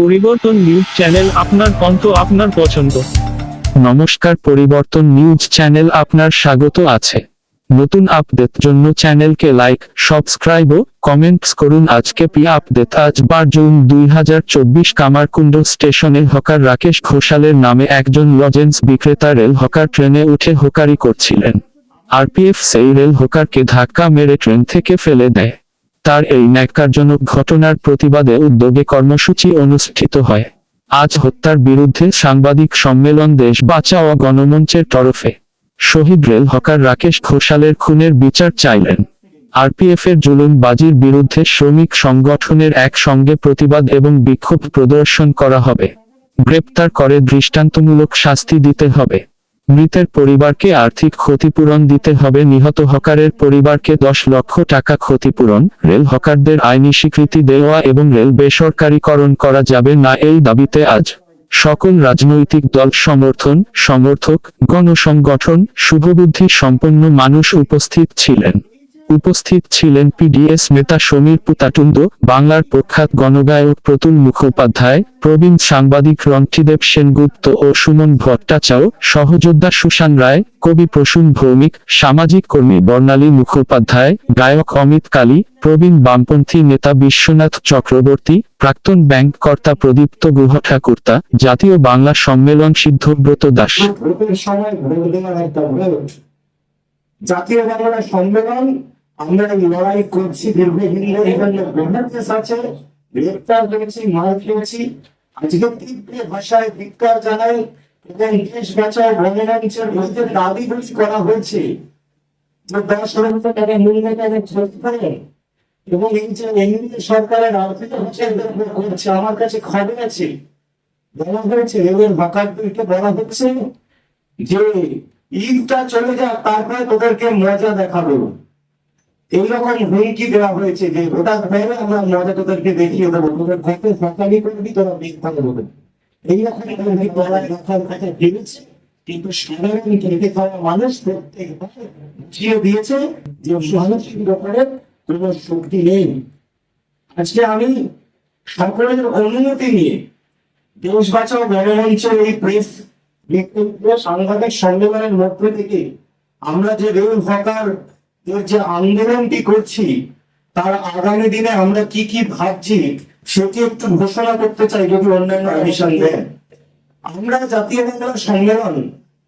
পরিবর্তন news channel আপনার কণ্ঠ আপনার পছন্দ। নমস্কার, পরিবর্তন নিউজ চ্যানেল আপনার স্বাগত আছে। নতুন আপডেট জন্য চ্যানেলকে লাইক, সাবস্ক্রাইব ও কমেন্টস করুন। আজকে পি আপডেট আজ বার জুন দুই হাজার চব্বিশ কামারকুণ্ড স্টেশনে হকার রাকেশ ঘোষালের নামে একজন লজেন্স বিক্রেতা রেল হকার ট্রেনে উঠে হোকারি করছিলেন। আরপিএফ সেই রেল হোকারকে ধাক্কা মেরে ট্রেন থেকে ফেলে দেয়। তার এই ন্যাক্কারজনক ঘটনার প্রতিবাদে উদ্যোগে কর্মসূচি অনুষ্ঠিত হয়। আজ হত্যার বিরুদ্ধে সাংবাদিক সম্মেলন দেশ বাঁচাও গণমঞ্চের তরফে। শহীদ রেল হকার রাকেশ ঘোষালের খুনের বিচার চাইলেন। আরপিএফ এর জুলুমবাজির বিরুদ্ধে শ্রমিক সংগঠনের একসঙ্গে প্রতিবাদ এবং বিক্ষোভ প্রদর্শন করা হবে। গ্রেপ্তার করে দৃষ্টান্তমূলক শাস্তি দিতে হবে। মৃতের পরিবারকে আর্থিক ক্ষতিপূরণ দিতে হবে। নিহত হকারের পরিবারকে দশ লক্ষ টাকা ক্ষতিপূরণ। রেল হকারদের আইনি স্বীকৃতি দেওয়া এবং রেল বেসরকারীকরণ করা যাবে না এই দাবিতে আজ সকল রাজনৈতিক দল সমর্থন, সমর্থক, গণসংগঠন, শুভবুদ্ধি সম্পন্ন মানুষ উপস্থিত ছিলেন। উপস্থিত ছিলেন পিডিএস নেতা সমীর পুতাটুন্দ, বাংলার প্রখ্যাত গণগায়ক প্রতুল মুখোপাধ্যায়, প্রবীণ সাংবাদিক রন্টিদেব সেনগুপ্ত ও সুমন ভট্টাচার্য সহযোদ্ধা সুশান রায়, কবি প্রসূন ভৌমিক, সামাজিক কর্মী বর্ণালী মুখোপাধ্যায়, গায়ক অমিত কালী, প্রবীণ বামপন্থী নেতা বিশ্বনাথ চক্রবর্তী, প্রাক্তন ব্যাংক কর্তা প্রদীপ্ত গুহ ঠাকুরতা জাতীয় বাংলা সম্মেলন সিদ্ধব্রত দাস। জাতীয় বাংলা সম্মেলন আমরা লড়াই করছি, দীর্ঘদিন ধরে এখানে গভর্নেন্স আছে, গ্রেপ্তার হয়েছি, মার খেয়েছি। আজকে তীব্র ভাষায় ধিক্কার জানাই এবং দেশ বাঁচাও গণমঞ্চের মধ্যে দাবি গুলি করা হয়েছে। যে দশ লক্ষ টাকা ন্যূনতম ক্ষতিপূরণ এবং এই যে এমনি সরকারের আর্থিক হস্তক্ষেপ করছে আমার কাছে খবর আছে। বলা হয়েছে রেলের বাকারদেরকে বলা হচ্ছে যে ঈদটা চলে যাক, তারপরে তোদেরকে মজা দেখাবো। হুমকি দেওয়া হয়েছে যে আমরা মজা তোদেরকে দেখিয়ে দেবো তোদের সকালি করবি তোরা ব্যাপারে কোনো শক্তি নেই। আজকে আমি সকলের অনুমতি নিয়ে দেশ বাঁচাও গণমঞ্চের এই প্রেস সাংবাদিক সম্মেলনের মধ্য থেকে আমরা যে রেল হকার যে আন্দোলনটি করছি, তার আগামী দিনে আমরা কি কি ভাবছি, সেটি একটু ঘোষণা করতে চাই যদি অন্যান্য কমিশন দেন আমরা জাতীয় বাংলা সম্মেলন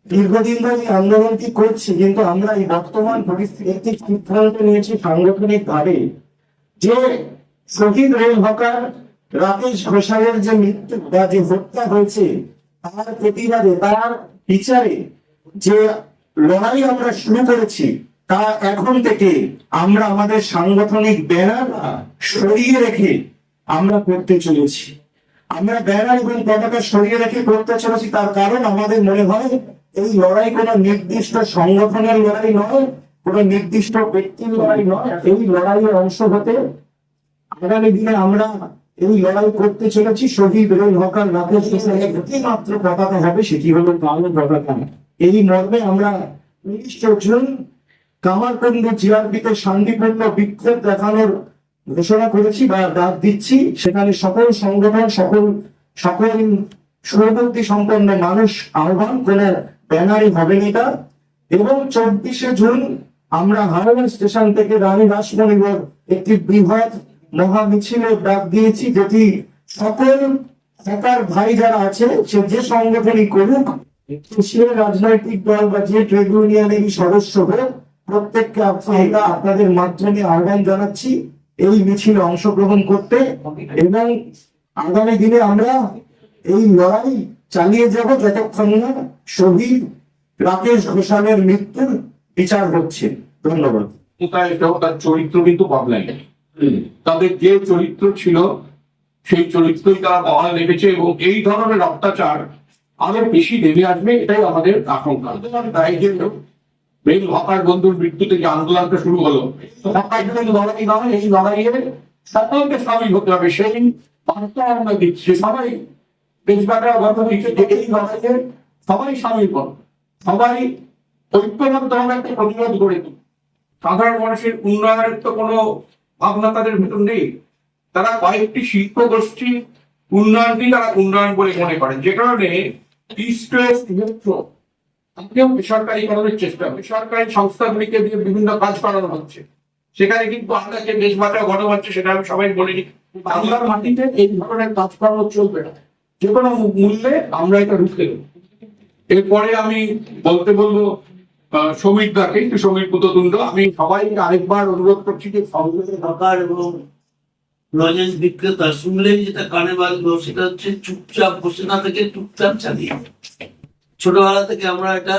দীর্ঘদিন ধরে আন্দোলনটি করছি, কিন্তু আমরা এই বর্তমান পরিস্থিতিতে সিদ্ধান্ত নিয়েছি সাংগঠনিক ভাবে যে শহীদ রেল হকার রাকেশ ঘোষালের যে মৃত্যু বা যে হত্যা হয়েছে, তার প্রতিবাদে, তার বিচারে যে লড়াই আমরা শুরু করেছি তা এখন থেকে আমরা আমাদের সাংগঠনিক ব্যানার সরিয়ে রেখে আমরা করতে চলেছি। আমরা ব্যানার এবং পতাকা সরিয়ে রেখে করতে চলেছি, তার কারণ আমাদের মনে হয় এই লড়াই কোনো নির্দিষ্ট সংগঠনের লড়াই নয়, কোনো নির্দিষ্ট ব্যক্তির লড়াই নয়। এই লড়াইয়ের অংশ হতে আগামী দিনে আমরা এই লড়াই করতে চলেছি। শহীদ রেল হকার রাকেশ একটি মাত্র পতাকা হবে, সেটি হলো কালো পতাকা। এই মর্মে আমরা উনিশ জুন কামারকুন্ড জিআরপিতে শান্তিপূর্ণ বিক্ষোভ দেখানোর ঘোষণা করেছি বা ডাক দিচ্ছি। সেখানে সকল সংগঠন, সকল সকল সুরবর্তী সম্পন্ন মানুষ আহ্বান কোনো ব্যানারই হবে না এবং চব্বিশে জুন আমরা হাওড়া স্টেশন থেকে রানী রাসমণিবর একটি বৃহৎ মহা মিছিলের ডাক দিয়েছি, যেটি সকল হকার ভাই যারা আছে, সে যে সংগঠনই করুক সে রাজনৈতিক দল বা যে ট্রেড ইউনিয়নেরই সদস্য হোক প্রত্যেককে আমরা আপনাদের মাধ্যমে আহ্বান জানাচ্ছি এই মিছিলে অংশগ্রহণ করতে। এবং আগামী দিনে আমরা এই লড়াই চালিয়ে যাব যতক্ষণ না শহীদ রাকেশ ঘোষালের মৃত্যুর বিচার হচ্ছে। ধন্যবাদ। তার চরিত্র কিন্তু বদলায় তাদের যে চরিত্র ছিল সেই চরিত্রই তারা বহাল রেখেছে এবং এই ধরনের অত্যাচার আরও বেশি নেমে আসবে এটাই আমাদের আশঙ্কা। তাই জন্য রেল হকার বন্ধুর মৃত্যুতে যে আন্দোলনটা শুরু হলো। লড়াই নয় এই লড়াইয়ে সকলকে সামিল হতে হবে। সেই বার্তা আমরা দিচ্ছি সবাই দেশবাগরা গত দিচ্ছে যে এই লড়াইয়ে সবাই সামিল হন। সবাই ঐক্যবদ্ধভাবে একটা প্রতিরোধ গড়ে তুলুন সাধারণ মানুষের উন্নয়নের তো কোনো ভাবনা তাদের ভেতর নেই। তারা কয়েকটি শিল্প গোষ্ঠী উন্নয়নকেই তারা উন্নয়ন বলে মনে করেন। যে কারণে ইস্ট ওয়েস্ট মেট্রো বেসরকারিকরণের চেষ্টা বেসরকারি সংস্থাগুলিকে দিয়ে বিভিন্ন কাজ করানো হচ্ছে। সেখানে কিন্তু আমরা যে দেশ বাঁচাও গণমাচ্ছে সেটা আমি সবাই বলিনি বাংলার মাটিতে এই ধরনের কাজকর্ম চলবে না। যে কোনো মূল্যে আমরা এটা রুখতে দেবো। এরপরে আমি বলতে বলব সমীর দাকে একটু সমীর পুততুণ্ড আমি সবাইকে আরেকবার অনুরোধ করছি যে সংযোগের দরকার এবং লজেন্স বিক্রেতা, শুনলেই যেটা কানে বাজলো সেটা হচ্ছে চুপচাপ, বসে না থেকে চুপচাপ চালিয়ে ছোটবেলা থেকে আমরা এটা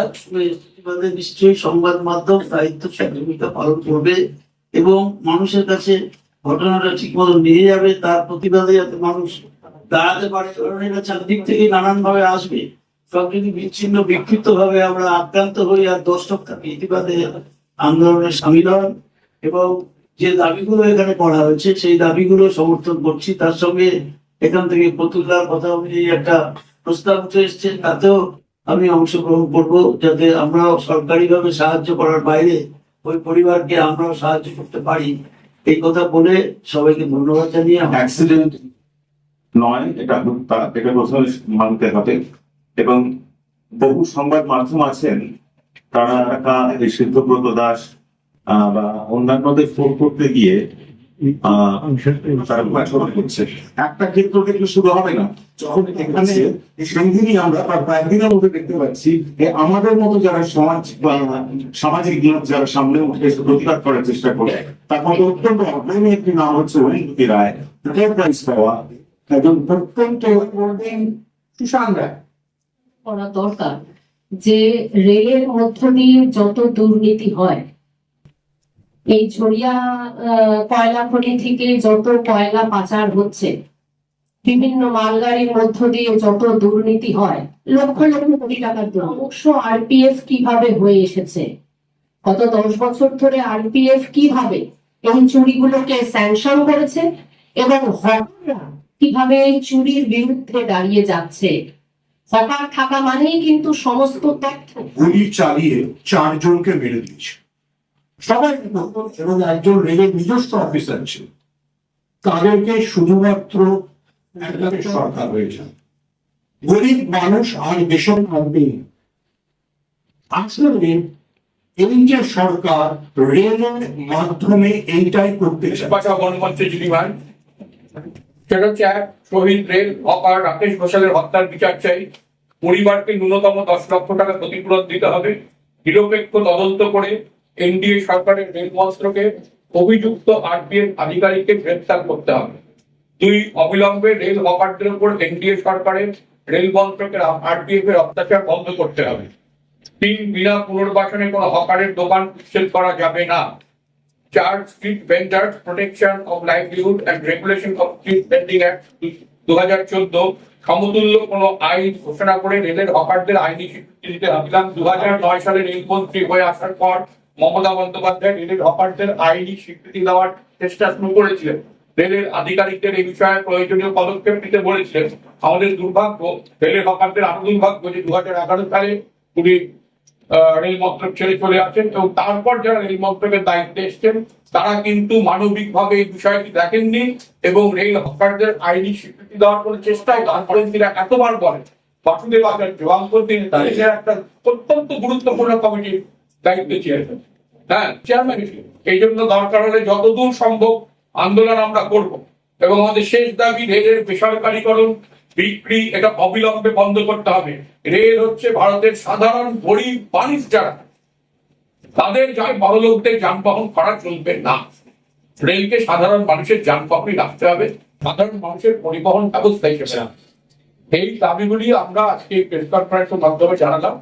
আমাদের নিশ্চয়ই সংবাদ মাধ্যম দায়িত্বশীল ভূমিকা পালন করবে এবং মানুষের কাছে ঘটনাটা ঠিক মতো নিয়ে যাবে, তার প্রতিবাদে যাতে মানুষ দাঁড়াতে পারে, কারণ এটা চারদিক থেকে নানান ভাবে আসবে। সব যদি বিচ্ছিন্ন বিক্ষিপ্ত ভাবে আমরা আক্রান্ত হই আর দর্শক থাকি ইতিবাদে আন্দোলনে সামিল হন এবং যে দাবিগুলো এখানে করা হয়েছে, সেই দাবিগুলো সমর্থন করছি। তার সঙ্গে এখান থেকে প্রতুলার কথা অনুযায়ী একটা প্রস্তাব উঠে এসছে, তাতেও আমি অংশগ্রহণ করব যাতে আমরাও সরকারিভাবে সাহায্য করার বাইরে ওই পরিবারকে আমরাও সাহায্য করতে পারি। এই কথা বলে সবাইকে ধন্যবাদ জানিয়ে অ্যাক্সিডেন্ট নয়, এটা এটা প্রথমে মানতে হবে এবং বহু সংবাদ মাধ্যম আছেন, তারা এই সিদ্ধব্রত দাস বা অন্যান্যদের ফোন করতে গিয়ে তারা একটা ক্ষেত্র থেকে শুরু হবে না। যখন এখানে সেদিনই আমরা তার কয়েকদিনের মধ্যে দেখতে পাচ্ছি যে আমাদের মতো যারা সমাজ বা সামাজিক লোক যারা সামনে উঠে প্রতিবাদ করার চেষ্টা করে, তার মধ্যে অত্যন্ত অগ্রণী একটি নাম হচ্ছে অরুন্ধতী রায়। তাকে প্রাইজ পাওয়া একজন অত্যন্ত সুশান রায়। করা দরকার যে রেলের মধ্য দিয়ে যত দুর্নীতি হয় এই ছড়িয়া কয়লা খনি থেকে যত কয়লা পাচার হচ্ছে, বিভিন্ন মালগাড়ির মধ্য দিয়ে যত দুর্নীতি হয়, লক্ষ লক্ষ কোটি টাকার অবশ্য আরপিএফ কীভাবে হয়ে এসেছে? গত দশ বছর ধরে আরপিএফ কীভাবে এই চুরিগুলোকে স্যাংশন করেছে এবং হকাররা কীভাবে এই চুরির বিরুদ্ধে দাঁড়িয়ে যাচ্ছে? হকার থাকা মানেই কিন্তু সমস্ত তথ্য। গুলি চালিয়ে চারজনকে মেরে দিয়েছে। সবাই এবং একজন রেলের নিজস্ব অফিসার ছিল তাদেরকে শুধুমাত্র সরকার গরিব মানুষ আর আসলে এই যে সরকার রেলের মাধ্যমে এইটাই করতে ভাই। সেটা হচ্ছে শহীদ রেল হকার রাকেশ ঘোষালের হত্যার বিচার চাই। পরিবারকে ন্যূনতম দশ লক্ষ টাকা ক্ষতিপূরণ দিতে হবে। নিরপেক্ষ তদন্ত করে এনডিএ সরকারের রেল মন্ত্রকে অভিযুক্ত আরপিএফ আধিকারিককে গ্রেপ্তার করতে হবে। দুই, অবিলম্বে রেল হকারদের উপর এনডিএ সরকারের রেল মন্ত্রকের আরপিএফ এর অত্যাচার বন্ধ করতে হবে। তিন, বিনা পুনর্বাসনে কোনো হকারের দোকান উচ্ছেদ করা যাবে না। চার, street vendors protection of livelihood and regulation of street vending act দু হাজার চোদ্দ সমতুল্য কোনো আইন ঘোষণা করে রেলের হকারদের আইনি স্বীকৃতি দিতে হবে দু হাজার নয় সালে রেলমন্ত্রী হয়ে আসার পর মমতা বন্দ্যোপাধ্যায় রেলের হকারদের আইনি স্বীকৃতি দেওয়ার চেষ্টা শুরু করেছিলেন। রেলের আধিকারিকদের এই বিষয়ে প্রয়োজনীয় পদক্ষেপ নিতে বলেছিলেন। আমাদের দুর্ভাগ্য, রেলের হকারদের আরও দুর্ভাগ্য যে দু হাজার এগারো সালে উনি রেল মন্ত্রক ছেড়ে চলে আসেন এবং তারপর যারা রেল মন্ত্রকের দায়িত্বে এসছেন, তারা কিন্তু মানবিকভাবে এই বিষয়টি দেখেননি এবং রেল হকারদের আইনি স্বীকৃতি দেওয়ার কোনো চেষ্টাই তারপরে তিনি এতবার বলেন। বাসুদেব আচার্য বামপন তিনি একটা অত্যন্ত গুরুত্বপূর্ণ কমিটির দায়িত্বে ছিলেন। হ্যাঁ চেয়ারম্যান এই জন্য দরকার হলে যতদূর সম্ভব আন্দোলন আমরা করব। এবং আমাদের শেষ দাবি, রেলের বেসরকারীকরণ, বিক্রি, এটা অবিলম্বে বন্ধ করতে হবে। রেল হচ্ছে ভারতের সাধারণ গরিব মানুষ যারা, তাদের যাই বড় লোকদের যানবাহন করা চলবে না। রেলকে সাধারণ মানুষের যানবাহনই রাখতে হবে। সাধারণ মানুষের পরিবহন ব্যবস্থা হিসেবে। এই দাবিগুলি আমরা আজকে প্রেস কনফারেন্সের মাধ্যমে জানালাম।